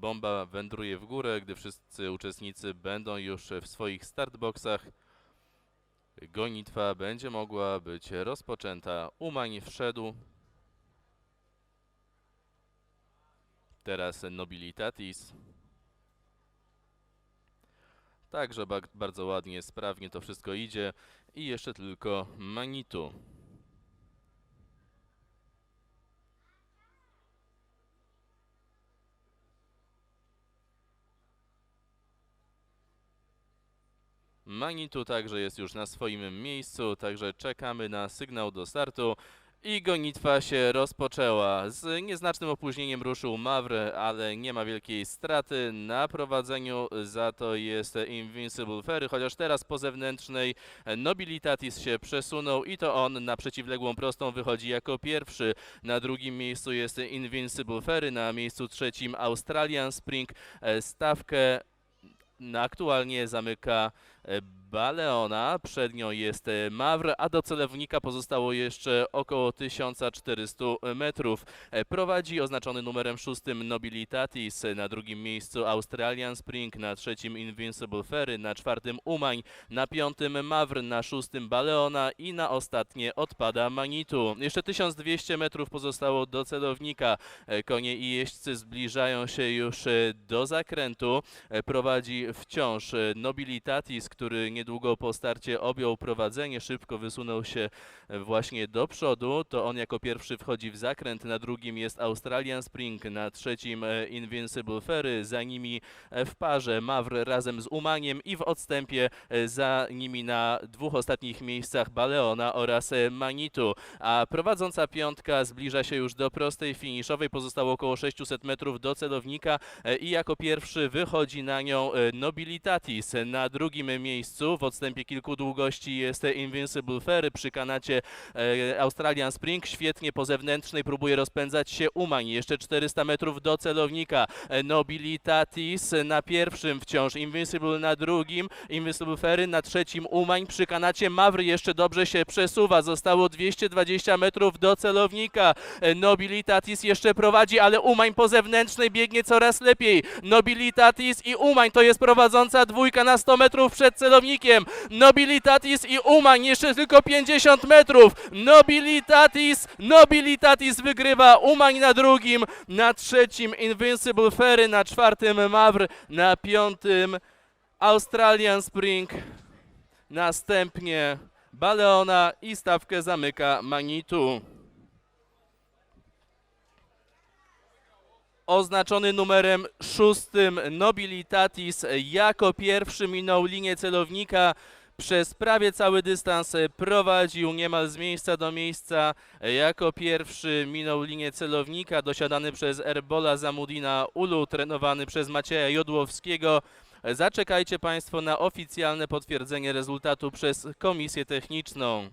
bomba wędruje w górę, gdy wszyscy uczestnicy będą już w swoich startboxach. Gonitwa będzie mogła być rozpoczęta. Umań wszedł. Teraz Nobilitatis. Także ba- bardzo ładnie, sprawnie to wszystko idzie. I jeszcze tylko Manitu. Manitu także jest już na swoim miejscu, także czekamy na sygnał do startu. I gonitwa się rozpoczęła. Z nieznacznym opóźnieniem ruszył Mawr, ale nie ma wielkiej straty na prowadzeniu. Za to jest Invincible Ferry, chociaż teraz po zewnętrznej Nobilitatis się przesunął i to on na przeciwległą prostą wychodzi jako pierwszy. Na drugim miejscu jest Invincible Ferry, na miejscu trzecim Australian Spring. E, Stawkę aktualnie zamyka Baleona, przed nią jest e, Mawr, a do celownika pozostało jeszcze około 1400 metrów. E, Prowadzi oznaczony numerem szóstym Nobilitatis, na drugim miejscu Australian Spring, na trzecim Invincible Ferry, na czwartym Umań, na piątym Mawr, na szóstym Baleona i na ostatnie odpada Manitu. Jeszcze 1200 metrów pozostało do celownika. E, Konie i jeźdźcy zbliżają się już e, do zakrętu. E, Prowadzi wciąż e, Nobilitatis, który niedługo po starcie objął prowadzenie, szybko wysunął się e, właśnie do przodu. To on jako pierwszy wchodzi w zakręt, na drugim jest Australian Spring, na trzecim e, Invincible Ferry, za nimi e, w parze Mawr razem z Umaniem i w odstępie za nimi na dwóch ostatnich miejscach Baleona oraz Manitu. A prowadząca piątka zbliża się już do prostej finiszowej, pozostało około 600 metrów do celownika i jako pierwszy wychodzi na nią Nobilitatis. Na drugim miejscu w odstępie kilku długości jest Invincible Ferry przy kanacie e, Australian Spring. Świetnie po zewnętrznej próbuje rozpędzać się Umań. Jeszcze 400 metrów do celownika. E, Nobilitatis na pierwszym wciąż, Invincible na drugim, Invincible Ferry na trzecim Umań. Przy kanacie Mawry jeszcze dobrze się przesuwa. Zostało 220 metrów do celownika. E, Nobilitatis jeszcze prowadzi, ale Umań po zewnętrznej biegnie coraz lepiej. Nobilitatis i Umań to jest prowadząca dwójka na 100 metrów przed celownikiem. Nobilitatis i Umań jeszcze tylko 50 metrów. Nobilitatis, Nobilitatis wygrywa. Umań na drugim, na trzecim Invincible Ferry, na czwartym Mawr, na piątym Australian Spring. Następnie Baleona i stawkę zamyka Manitu. Oznaczony numerem szóstym Nobilitatis jako pierwszy minął linię celownika. Przez prawie cały dystans prowadził niemal z miejsca do miejsca. Jako pierwszy minął linię celownika, dosiadany przez Erbola Zamudina Ulu, trenowany przez Macieja Jodłowskiego. Zaczekajcie Państwo na oficjalne potwierdzenie rezultatu przez komisję techniczną.